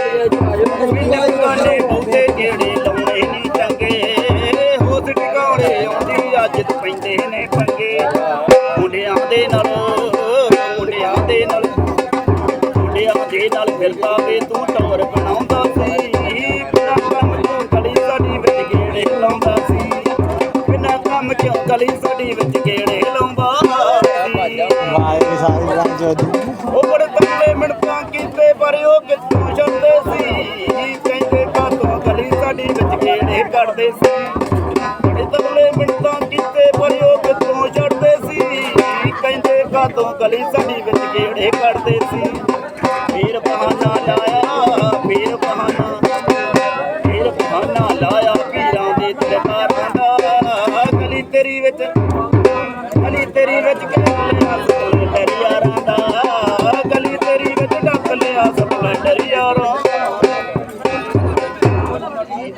ਨੇ ਬਹੁਤੇ ਜਿਹੜੇ ਲਾਉਣੇ ਨਹੀਂ ਚੰਗੇ ਹੋਸ ਟਿਕਾਉਣੇ ਆਉਂਦੀ ਅੱਜ ਪੈਂਦੇ ਨੇ ਪੰਗੇ ਮੁੰਡਿਆਂ ਦੇ ਨਾਲ ਮੁੰਡਿਆਂ ਦੇ ਨਾਲ ਮੁੰਡਿਆਂ ਦੇ ਨਾਲ ਫਿਰਦਾ ਵੇ ਤੂੰ ਟੌਰ ਬਣਾਉਂਦਾ ਸੀ ਬਿਨਾਂ ਕੰਮ ਤੋਂ ਗਲੀ ਸਾਡੀ ਵਿੱਚ ਗੇੜੇ ਲਾਉਂਦਾ ਸੀ ਬਿਨਾਂ ਕੰਮ ਕਿਉਂ ਗਲੀ ਸਾਡੀ ਵਿੱਚ ਗੇੜੇ ਲਾਉਂਦਾ ਸੀ ਵਾਏ ਵੀ ਸਾਰੀ ਰੰਗ ਜੋਦੀ ਮਿੰਟਾਂ ਕੀਤੇ, ਪਰ ਉਹ ਕਿੱਥੋਂ ਛੱਡਦੇ ਸੀ? ਕਹਿੰਦੇ ਕਾਤੋਂ ਗਲੀ ਸਾਡੀ ਵਿੱਚ ਗੇੜੇ ਕੱਢਦੇ ਸੀ? ਬੜੇ ਤੰਨੇ ਮਿੰਟਾਂ ਕੀਤੇ, ਪਰ ਉਹ ਕਿੱਥੋਂ ਛੱਡਦੇ ਸੀ? ਕਹਿੰਦੇ ਕਾਤੋਂ ਗਲੀ ਸਾਡੀ ਵਿੱਚ ਗੇੜੇ ਕੱਢਦੇ ਸੀ? ਫੇਰ ਬਹਾਨਾ ਲਾਇਆ, ਫੇਰ ਬਹਾਨਾ। ਫੇਰ ਬਹਾਨਾ ਲਾਇਆ, ਪੀਰਾਂ ਦੇ ਦਰਬਾਰਾਂ ਦਾ। ਗਲੀ ਤੇਰੀ ਵਿੱਚ ਗਲੀ ਤੇਰੀ ਵਿੱਚ கண்டறியாரோ